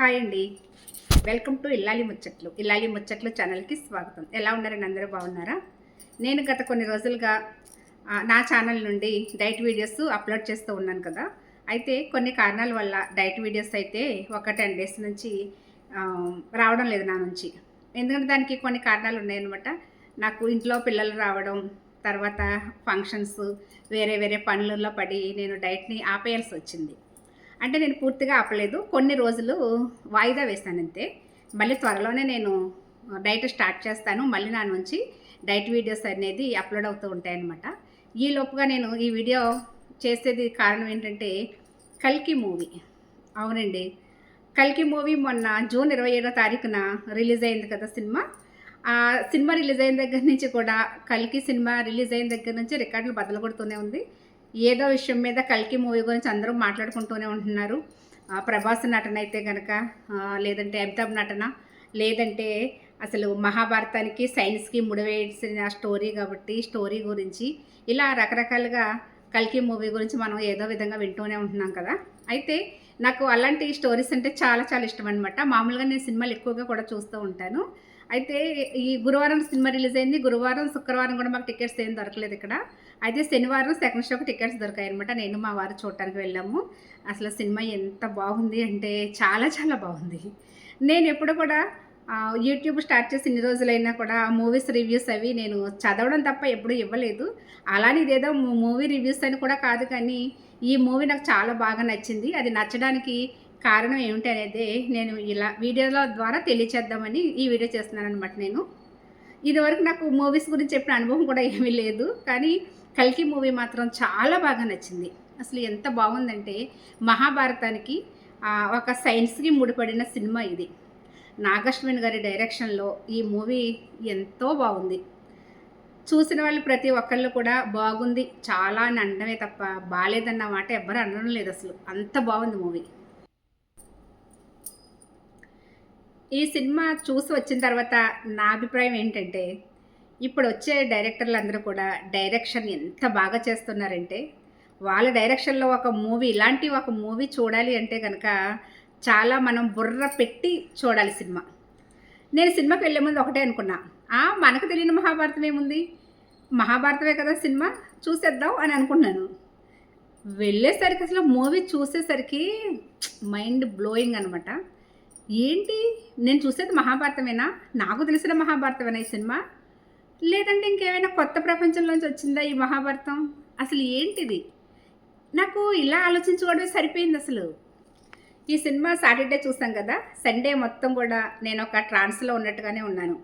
Hi అండి. Welcome to ఇల్లాలి ముచ్చట్లు. ఇల్లాలి ముచ్చట్లు ఛానల్కి స్వాగతం. ఎలా ఉన్నారండి అందరూ? బాగున్నారా? నేను గత కొన్ని రోజులుగా నా ఛానల్ నుండి డైట్ వీడియోస్ అప్లోడ్ చేస్తూ ఉన్నాను కదా. అయితే కొన్ని కారణాల వల్ల డైట్ వీడియోస్ అయితే ఒక టెన్ డేస్ నుంచి రావడం లేదు నా నుంచి. ఎందుకంటే దానికి కొన్ని కారణాలు ఉన్నాయన్నమాట. నాకు ఇంట్లో పిల్లలు రావడం తర్వాత ఫంక్షన్స్ వేరే వేరే పనులలో పడి నేను డైట్ని ఆపేయాల్సి వచ్చింది. అంటే నేను పూర్తిగా ఆపలేదు. కొన్ని రోజులు వాయిదా వేస్తాను అంతే. మళ్ళీ త్వరలోనే నేను డైట్ స్టార్ట్ చేస్తాను. మళ్ళీ నా నుంచి డైట్ వీడియోస్ అనేది అప్లోడ్ అవుతూ ఉంటాయన్నమాట. ఈ లోపుగా నేను ఈ వీడియో చేసేది కారణం ఏంటంటే కల్కి మూవీ. అవునండి. కల్కి మూవీ మొన్న జూన్ ఇరవై ఏడో తారీఖున రిలీజ్ అయింది కదా సినిమా. ఆ సినిమా రిలీజ్ అయిన దగ్గర నుంచి కూడా కల్కి సినిమా రిలీజ్ అయిన దగ్గర నుంచి రికార్డులు బదలు కొడుతూనే ఉంది. ఏదో విషయం మీద కల్కి మూవీ గురించి అందరూ మాట్లాడుకుంటూనే ఉంటున్నారు. ప్రభాస్ నటన అయితే కనుక లేదంటే అమితాబ్ నటన లేదంటే అసలు మహాభారతానికి సైన్స్కి ముడివేసిన స్టోరీ కాబట్టి స్టోరీ గురించి ఇలా రకరకాలుగా కల్కి మూవీ గురించి మనం ఏదో విధంగా వింటూనే ఉంటున్నాం కదా. అయితే నాకు అలాంటి స్టోరీస్ అంటే చాలా చాలా ఇష్టం అనమాట మామూలుగా నేను సినిమాలు ఎక్కువగా కూడా చూస్తూ ఉంటాను. అయితే ఈ గురువారం సినిమా రిలీజ్ అయింది. గురువారం శుక్రవారం కూడా మాకు టికెట్స్ ఏం దొరకలేదు ఇక్కడ. అయితే శనివారం సెకండ్ షోకి టికెట్స్ దొరికాయి అనమాట నేను మా వారు చూడటానికి వెళ్ళాము. అసలు సినిమా ఎంత బాగుంది అంటే చాలా చాలా బాగుంది. నేను ఎప్పుడు కూడా యూట్యూబ్ స్టార్ట్ చేసి ఇన్ని రోజులైనా కూడా మూవీస్ రివ్యూస్ అవి నేను చదవడం తప్ప ఎప్పుడు ఇవ్వలేదు. అలానే ఇదేదో మూవీ రివ్యూస్ అని కూడా కాదు కానీ ఈ మూవీ నాకు చాలా బాగా నచ్చింది. అది నచ్చడానికి కారణం ఏమిటి అనేది నేను ఇలా వీడియోల ద్వారా తెలియచేద్దామని ఈ వీడియో చేస్తున్నాను అనమాట నేను. ఇదివరకు నాకు మూవీస్ గురించి చెప్పిన అనుభవం కూడా ఏమీ లేదు. కానీ కల్కి మూవీ మాత్రం చాలా బాగా నచ్చింది. అసలు ఎంత బాగుందంటే మహాభారతానికి ఒక సైన్స్కి ముడిపడిన సినిమా ఇది. నాగశ్విన్ గారి డైరెక్షన్లో ఈ మూవీ ఎంతో బాగుంది. చూసిన వాళ్ళు ప్రతి ఒక్కళ్ళు కూడా బాగుంది చాలా అని అనడమే తప్ప బాగాలేదన్న మాట ఎవ్వరు అనడం లేదు అసలు. అంత బాగుంది మూవీ. ఈ సినిమా చూసి వచ్చిన తర్వాత నా అభిప్రాయం ఏంటంటే ఇప్పుడు వచ్చే డైరెక్టర్లు అందరూ కూడా డైరెక్షన్ ఎంత బాగా చేస్తున్నారంటే వాళ్ళ డైరెక్షన్లో ఒక మూవీ ఇలాంటి ఒక మూవీ చూడాలి అంటే కనుక చాలా మనం బుర్ర పెట్టి చూడాలి సినిమా. నేను సినిమాకి వెళ్ళే ముందు ఒకటే అనుకున్నా. "ఆ, మనకు తెలియని మహాభారతం ఏముంది? మహాభారతమే కదా సినిమా చూసేద్దాం అని అనుకున్నాను. వెళ్ళేసరికి అసలు మూవీ చూసేసరికి మైండ్ బ్లోయింగ్ అనమాట ఏంటి? నేను చూసేది మహాభారతమేనా? నాకు తెలిసిన మహాభారతమేనా ఈ సినిమా? లేదంటే ఇంకేమైనా కొత్త ప్రపంచంలోంచి వచ్చిందా ఈ మహాభారతం? అసలు ఏంటిది? నాకు ఇలా ఆలోచించుకోవడమే సరిపోయింది అసలు. ఈ సినిమా సాటర్డే చూసాం కదా సండే మొత్తం కూడా నేను ఒక ట్రాన్స్లో ఉన్నట్టుగానే ఉన్నాను.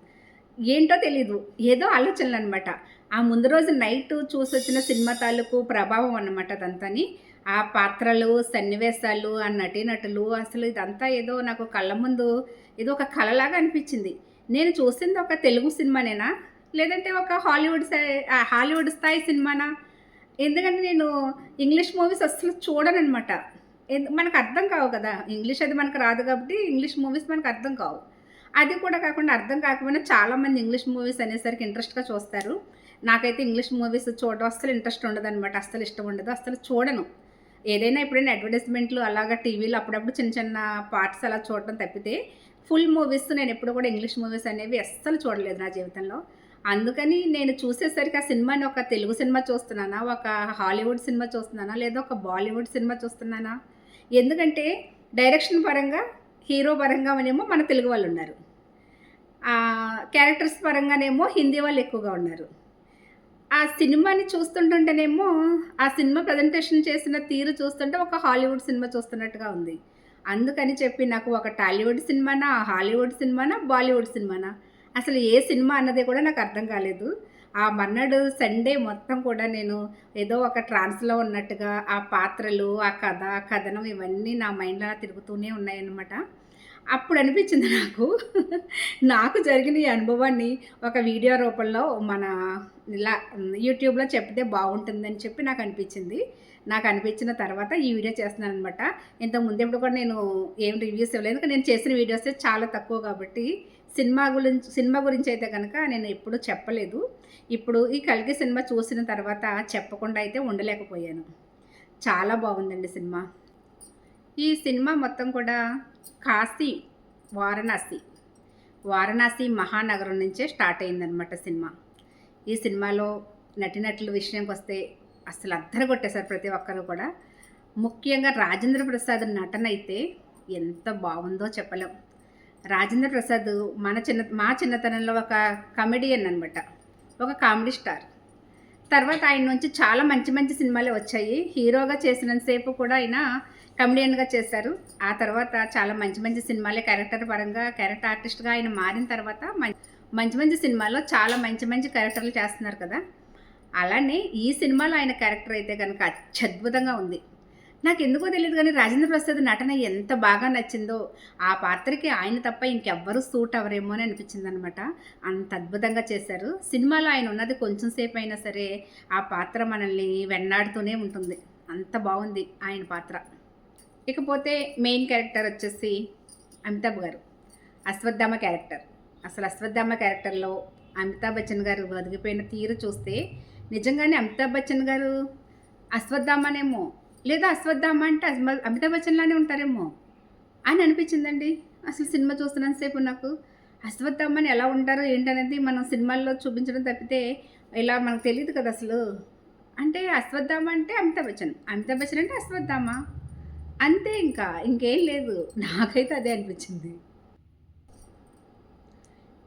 ఏంటో తెలీదు ఏదో ఆలోచనలు అనమాట ఆ ముందు రోజు నైట్ చూసి వచ్చిన సినిమా తాలూకు ప్రభావం అన్నమాట అదంతాని. ఆ పాత్రలు సన్నివేశాలు ఆ నటీనటులు అసలు ఇదంతా ఏదో నాకు కళ్ళ ముందు ఏదో ఒక కళలాగా అనిపించింది. నేను చూసింది ఒక తెలుగు సినిమానేనా? లేదంటే ఒక హాలీవుడ్ హాలీవుడ్ స్థాయి సినిమానా? ఎందుకంటే నేను ఇంగ్లీష్ మూవీస్ అసలు చూడనమాట ఎందు- మనకు అర్థం కావు కదా. ఇంగ్లీష్ అది మనకు రాదు కాబట్టి ఇంగ్లీష్ మూవీస్ మనకు అర్థం కావు. అది కూడా కాకుండా అర్థం కాకపోయినా చాలామంది ఇంగ్లీష్ మూవీస్ అనేసరికి ఇంట్రెస్ట్గా చూస్తారు. నాకైతే ఇంగ్లీష్ మూవీస్ చూడడం అస్సలు ఇంట్రెస్ట్ ఉండదు అనమాట అస్సలు ఇష్టం ఉండదు. అస్సలు చూడను. ఏదైనా ఎప్పుడైనా అడ్వర్టైజ్మెంట్లు అలాగా టీవీలో అప్పుడప్పుడు చిన్న చిన్న పార్ట్స్ అలా చూడటం తప్పితే ఫుల్ మూవీస్ నేను ఎప్పుడు కూడా ఇంగ్లీష్ మూవీస్ అనేవి అస్సలు చూడలేదు నా జీవితంలో. అందుకని నేను చూసేసరికి ఆ సినిమాని ఒక తెలుగు సినిమా చూస్తున్నానా? ఒక హాలీవుడ్ సినిమా చూస్తున్నానా? లేదా ఒక బాలీవుడ్ సినిమా చూస్తున్నానా? ఎందుకంటే డైరెక్షన్ పరంగా హీరో పరంగానేమో మన తెలుగు వాళ్ళు ఉన్నారు. క్యారెక్టర్స్ పరంగానేమో హిందీ వాళ్ళు ఎక్కువగా ఉన్నారు. ఆ సినిమాని చూస్తుంటుంటేనేమో ఆ సినిమా ప్రజెంటేషన్ చేసిన తీరు చూస్తుంటే ఒక హాలీవుడ్ సినిమా చూస్తున్నట్టుగా ఉంది. అందుకని చెప్పి నాకు ఒక టాలీవుడ్ సినిమానా హాలీవుడ్ సినిమానా బాలీవుడ్ సినిమానా? అసలు ఏ సినిమా అన్నది కూడా నాకు అర్థం కాలేదు. ఆ మర్నాడు సండే మొత్తం కూడా నేను ఏదో ఒక ట్రాన్స్లో ఉన్నట్టుగా ఆ పాత్రలు ఆ కథ ఆ కథనం ఇవన్నీ నా మైండ్లో తిరుగుతూనే ఉన్నాయన్నమాట. అప్పుడు అనిపించింది నాకు. నాకు జరిగిన ఈ అనుభవాన్ని ఒక వీడియో రూపంలో మన ఇలా యూట్యూబ్లో చెప్తే బాగుంటుందని చెప్పి నాకు అనిపించింది. నాకు అనిపించిన తర్వాత ఈ వీడియో చేస్తున్నాను అనమాట ఇంతకు ముందు ఎప్పుడు కూడా నేను ఏం రివ్యూస్ ఇవ్వలేదు. నేను చేసిన వీడియోస్ చాలా తక్కువ కాబట్టి సినిమా గురించి సినిమా గురించి అయితే కనుక నేను ఎప్పుడూ చెప్పలేదు. ఇప్పుడు ఈ కలిగి సినిమా చూసిన తర్వాత చెప్పకుండా అయితే ఉండలేకపోయాను. చాలా బాగుందండి సినిమా. ఈ సినిమా మొత్తం కూడా కాశీ వారణాసి వారణాసి మహానగరం నుంచే స్టార్ట్ అయిందనమాట సినిమా. ఈ సినిమాలో నటినటుల విషయానికి వస్తే అసలు అద్దరు కొట్టేశారు ప్రతి ఒక్కరు కూడా. ముఖ్యంగా రాజేంద్ర ప్రసాద్ నటన అయితే ఎంత బాగుందో చెప్పలేం. రాజేంద్ర ప్రసాద్ మన చిన్న మా చిన్నతనంలో ఒక కమెడియన్ అనమాట ఒక కామెడీ స్టార్ తర్వాత ఆయన నుంచి చాలా మంచి మంచి సినిమాలే వచ్చాయి. హీరోగా చేసినంతసేపు కూడా ఆయన కమెడియన్గా చేశారు. ఆ తర్వాత చాలా మంచి మంచి సినిమాలే క్యారెక్టర్ పరంగా క్యారెక్టర్ ఆర్టిస్ట్గా ఆయన మారిన తర్వాత మంచి మంచి సినిమాల్లో చాలా మంచి మంచి క్యారెక్టర్లు చేస్తున్నారు కదా. అలానే ఈ సినిమాలో ఆయన క్యారెక్టర్ అయితే కనుక అత్యద్భుతంగా ఉంది. నాకు ఎందుకో తెలియదు కానీ రాజేంద్ర ప్రసాద్ నటన ఎంత బాగా నచ్చిందో. ఆ పాత్రకి ఆయన తప్ప ఇంకెవ్వరూ సూట్ అవ్వరేమో అని అనిపించింది అనమాట అంత అద్భుతంగా చేశారు. సినిమాలో ఆయన ఉన్నది కొంచెం సేపు అయినా సరే ఆ పాత్ర మనల్ని వెన్నాడుతూనే ఉంటుంది. అంత బాగుంది ఆయన పాత్ర. ఇకపోతే మెయిన్ క్యారెక్టర్ వచ్చేసి అమితాబ్ గారు. అశ్వత్థామ క్యారెక్టర్. అసలు అశ్వత్థామ క్యారెక్టర్లో అమితాబ్ బచ్చన్ గారు బతికిపోయిన తీరు చూస్తే నిజంగానే అమితాబ్ బచ్చన్ గారు అశ్వత్థామనేమో లేదా అశ్వత్థామ అంటే అజ్మ- అమితాబ్ బచ్చన్లానే ఉంటారేమో అని అనిపించిందండి. అసలు సినిమా చూస్తున్నంతసేపు నాకు అశ్వత్థామని ఎలా ఉంటారో ఏంటనేది మనం సినిమాల్లో చూపించడం తప్పితే ఇలా మనకు తెలియదు కదా అసలు. అంటే అశ్వత్థామ అంటే అమితాబ్ బచ్చన్. అమితాబ్ బచ్చన్ అంటే అశ్వత్థామ. అంతే ఇంకా ఇంకేం లేదు. నాకైతే అదే అనిపించింది.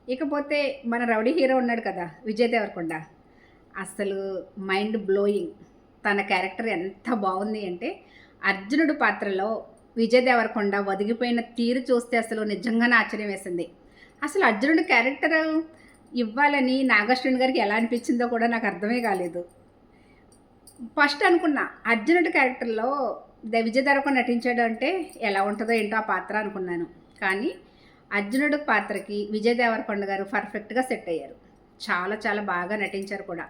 ఇకపోతే మన రౌడీ హీరో ఉన్నాడు కదా విజయ్ దేవరకొండ. అసలు మైండ్ బ్లోయింగ్. తన క్యారెక్టర్ ఎంత బాగుంది అంటే అర్జునుడు పాత్రలో విజయ్ దేవరకొండ ఒదిగిపోయిన తీరు చూస్తే అసలు నిజంగానే ఆశ్చర్యం వేసింది. అసలు అర్జునుడి క్యారెక్టర్ ఇవ్వాలని నాగశ్వరుని గారికి ఎలా అనిపించిందో కూడా నాకు అర్థమే కాలేదు. ఫస్ట్ అనుకున్నా అర్జునుడి క్యారెక్టర్లో విజయ్ దేవరకొండ నటించాడు అంటే ఎలా ఉంటుందో ఏంటో ఆ పాత్ర అనుకున్నాను. కానీ అర్జునుడి పాత్రకి విజయ్ దేవరకొండ గారు పర్ఫెక్ట్గా సెట్ అయ్యారు. చాలా చాలా బాగా నటించారు కూడా.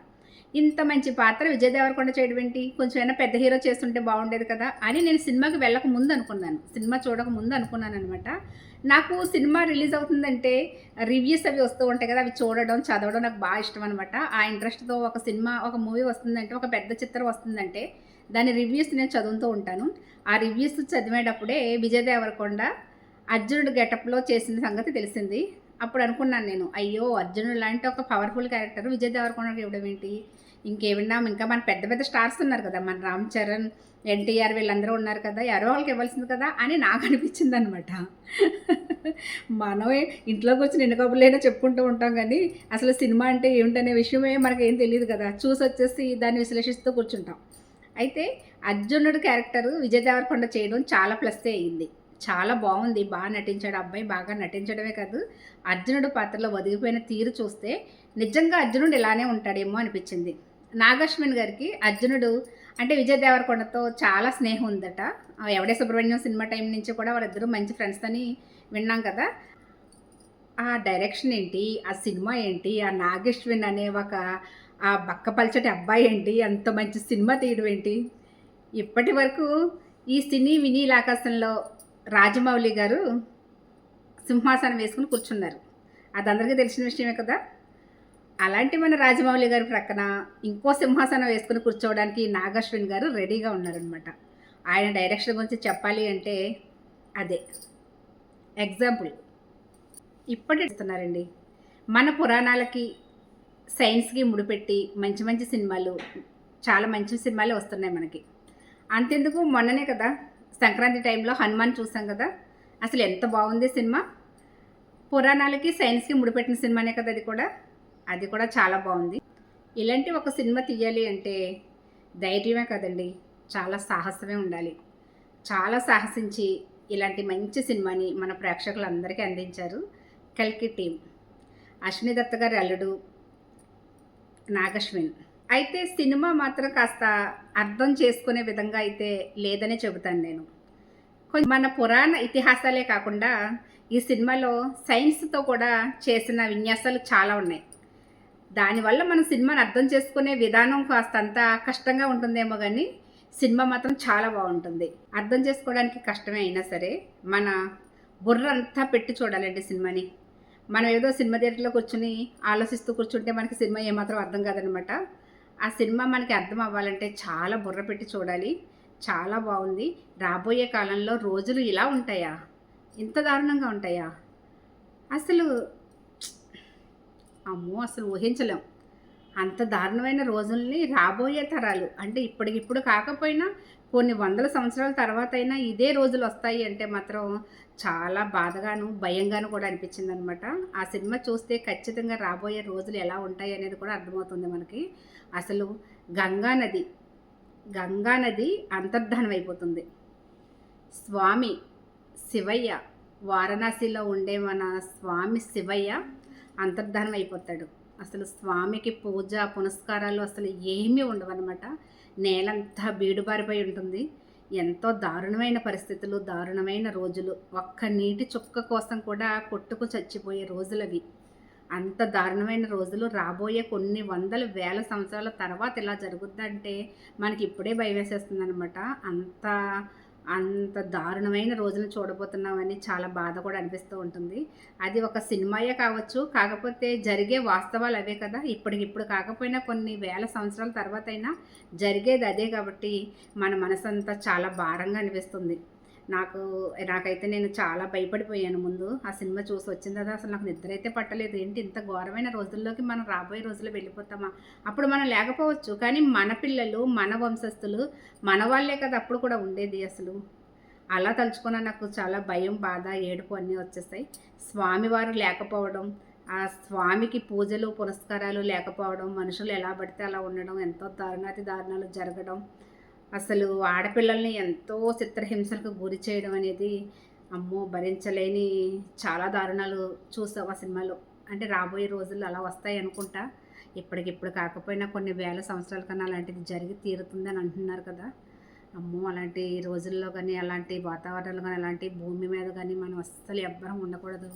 ఇంత మంచి పాత్ర విజయ్ దేవరకొండ చేయడం ఏంటి? కొంచెం అయినా పెద్ద హీరో చేస్తుంటే బాగుండేది కదా అని నేను సినిమాకి వెళ్ళక ముందు అనుకున్నాను. సినిమా చూడక ముందు అనుకున్నాను అనమాట నాకు సినిమా రిలీజ్ అవుతుందంటే రివ్యూస్ అవి వస్తూ ఉంటాయి కదా అవి చూడడం చదవడం నాకు బాగా ఇష్టం అనమాట ఆ ఇంట్రెస్ట్తో ఒక సినిమా ఒక మూవీ వస్తుందంటే ఒక పెద్ద చిత్రం వస్తుందంటే దాని రివ్యూస్ నేను చదువుతూ ఉంటాను. ఆ రివ్యూస్ చదివేటప్పుడే విజయ్ దేవరకొండ అర్జునుడు గెటప్లో చేసిన సంగతి తెలిసింది. అప్పుడు అనుకున్నాను నేను అయ్యో అర్జునుడు లాంటి ఒక పవర్ఫుల్ క్యారెక్టర్ విజయ్ దేవరకొండకి ఇవ్వడం ఏంటి? ఇంకేమన్నా ఇంకా మన పెద్ద పెద్ద స్టార్స్ ఉన్నారు కదా మన రామ్ చరణ్ ఎన్టీఆర్ వీళ్ళందరూ ఉన్నారు కదా ఎవరో వాళ్ళకి ఇవ్వాల్సింది కదా అని నాకు అనిపించింది అనమాట మనమే ఇంట్లో కూర్చొని ఎన్ని కబుర్లైనా చెప్పుకుంటూ ఉంటాం కానీ అసలు సినిమా అంటే ఏమిటనే విషయమే మనకి ఏం తెలియదు కదా చూసి వచ్చేసి దాన్ని విశ్లేషిస్తూ కూర్చుంటాం. అయితే అర్జునుడు క్యారెక్టర్ విజయ్ దేవరకొండ చేయడం చాలా ప్లస్సే అయింది. చాలా బాగుంది. బాగా నటించాడు అబ్బాయి. బాగా నటించడమే కాదు అర్జునుడు పాత్రలో ఒదిగిపోయిన తీరు చూస్తే నిజంగా అర్జునుడు ఇలానే ఉంటాడేమో అనిపించింది. నాగశ్విన్ గారికి అర్జునుడు అంటే విజయ్ దేవరకొండతో చాలా స్నేహం ఉందట. ఎవడే సుబ్రహ్మణ్యం సినిమా టైం నుంచి కూడా వాళ్ళిద్దరూ మంచి ఫ్రెండ్స్ అని విన్నాం కదా. ఆ డైరెక్షన్ ఏంటి? ఆ సినిమా ఏంటి? ఆ నాగేశ్విన్ అనే ఒక ఆ బక్కపల్చటి అబ్బాయి ఏంటి? అంత మంచి సినిమా తీయడం ఏంటి? ఇప్పటి వరకు ఈ సినీ వినీల్ ఆకాశంలో రాజమౌళి గారు సింహాసనం వేసుకుని కూర్చున్నారు. అది అందరికీ తెలిసిన విషయమే కదా. అలాంటి మన రాజమౌళి గారి ప్రక్కన ఇంకో సింహాసనం వేసుకుని కూర్చోవడానికి నాగశ్విన్ గారు రెడీగా ఉన్నారనమాట ఆయన డైరెక్షన్ గురించి చెప్పాలి అంటే అదే. ఎగ్జాంపుల్ ఇప్పటి ఇస్తున్నారండి మన పురాణాలకి సైన్స్కి ముడిపెట్టి మంచి మంచి సినిమాలు చాలా మంచి సినిమాలే వస్తున్నాయి మనకి. అంతెందుకు? మొన్ననే కదా సంక్రాంతి టైంలో హనుమాన్ చూసాం కదా. అసలు ఎంత బాగుంది సినిమా. పురాణాలకి సైన్స్కి ముడిపెట్టిన సినిమానే కదా అది కూడా. అది కూడా చాలా బాగుంది. ఇలాంటి ఒక సినిమా తీయాలి అంటే ధైర్యమే కదండి. చాలా సాహసమే ఉండాలి. చాలా సాహసించి ఇలాంటి మంచి సినిమాని మన ప్రేక్షకులందరికీ అందించారు కల్కి టీం. అశ్విని దత్త గారి అల్లుడు నాగశ్విన్. అయితే సినిమా మాత్రం కాస్త అర్థం చేసుకునే విధంగా అయితే లేదనే చెబుతాను నేను. మన పురాణ ఇతిహాసాలే కాకుండా ఈ సినిమాలో సైన్స్తో కూడా చేసిన విన్యాసాలు చాలా ఉన్నాయి. దానివల్ల మనం సినిమాని అర్థం చేసుకునే విధానం కాస్త అంత కష్టంగా ఉంటుందేమో కానీ సినిమా మాత్రం చాలా బాగుంటుంది. అర్థం చేసుకోవడానికి కష్టమే అయినా సరే మన బుర్ర అంతా పెట్టి చూడాలండి సినిమాని. మనం ఏదో సినిమా థియేటర్లో కూర్చుని ఆలోచిస్తూ కూర్చుంటే మనకి సినిమా ఏమాత్రం అర్థం కాదనమాట. ఆ సినిమా మనకి అర్థం అవ్వాలంటే చాలా బుర్ర పెట్టి చూడాలి. చాలా బాగుంది. రాబోయే కాలంలో రోజులు ఇలా ఉంటాయా? ఇంత దారుణంగా ఉంటాయా? అసలు అమ్మో అసలు ఊహించలేం. అంత దారుణమైన రోజుల్ని రాబోయే తరాలు అంటే ఇప్పటికిప్పుడు కాకపోయినా కొన్ని వందల సంవత్సరాల తర్వాత అయినా ఇదే రోజులు వస్తాయి అంటే మాత్రం చాలా బాధగాను భయంగాను కూడా అనిపించింది అనమాట ఆ సినిమా చూస్తే ఖచ్చితంగా రాబోయే రోజులు ఎలా ఉంటాయి అనేది కూడా అర్థమవుతుంది మనకి. అసలు గంగా నది గంగా నది అంతర్ధానం అయిపోతుంది. స్వామి శివయ్య వారణాసిలో ఉండే మన స్వామి శివయ్య అంతర్ధానం అయిపోతాడు. అసలు స్వామికి పూజ పునస్కారాలు అసలు ఏమీ ఉండవన్నమాట. నేలంతా బీడుబారిపోయి ఉంటుంది. ఎంతో దారుణమైన పరిస్థితులు దారుణమైన రోజులు. ఒక్క నీటి చుక్క కోసం కూడా కొట్టుకు చచ్చిపోయే రోజులు అవి అంత దారుణమైన రోజులు రాబోయే కొన్ని వందల వేల సంవత్సరాల తర్వాత ఇలా జరుగుద్దంటే మనకి ఇప్పుడే భయం వేసేస్తుంది అనమాట అంత అంత దారుణమైన రోజులను చూడబోతున్నామని చాలా బాధ కూడా అనిపిస్తూ ఉంటుంది. అది ఒక సినిమాయే కావచ్చు కాకపోతే జరిగే వాస్తవాలు అవే కదా. ఇప్పటికిప్పుడు కాకపోయినా కొన్ని వేల సంవత్సరాల తర్వాత అయినా జరిగేది అదే కాబట్టి మన మనసంతా చాలా భారంగా అనిపిస్తుంది. నాకు నాకైతే నేను చాలా భయపడిపోయాను ముందు. ఆ సినిమా చూసి వచ్చిన తర్వాత అసలు నాకు నిద్ర అయితే పట్టలేదు. ఏంటి ఇంత ఘోరమైన రోజుల్లోకి మనం రాబోయే రోజుల్లో వెళ్ళిపోతామా? అప్పుడు మనం లేకపోవచ్చు. కానీ మన పిల్లలు మన వంశస్థులు మన వాళ్ళే కదా అప్పుడు కూడా ఉండేది అసలు. అలా తలుచుకున్న నాకు చాలా భయం బాధ ఏడుపు అన్నీ వచ్చేస్తాయి. స్వామివారు లేకపోవడం ఆ స్వామికి పూజలు పురస్కారాలు లేకపోవడం మనుషులు ఎలా పడితే అలా ఉండడం ఎంతో దారుణాతి దారుణాలు జరగడం అసలు ఆడపిల్లల్ని ఎంతో చిత్రహింసలకు గురి చేయడం అనేది అమ్మో భరించలేని చాలా దారుణాలు చూసావు ఆ సినిమాలో. అంటే రాబోయే రోజుల్లో అలా వస్తాయి అనుకుంటా. ఇప్పటికిప్పుడు కాకపోయినా కొన్ని వేల సంవత్సరాల కన్నా అలాంటిది జరిగి తీరుతుందని అంటున్నారు కదా. అమ్మో అలాంటి రోజుల్లో కానీ అలాంటి వాతావరణంలో కానీ అలాంటి భూమి మీద కానీ మనం అస్సలు ఎవ్వరం ఉండకూడదు.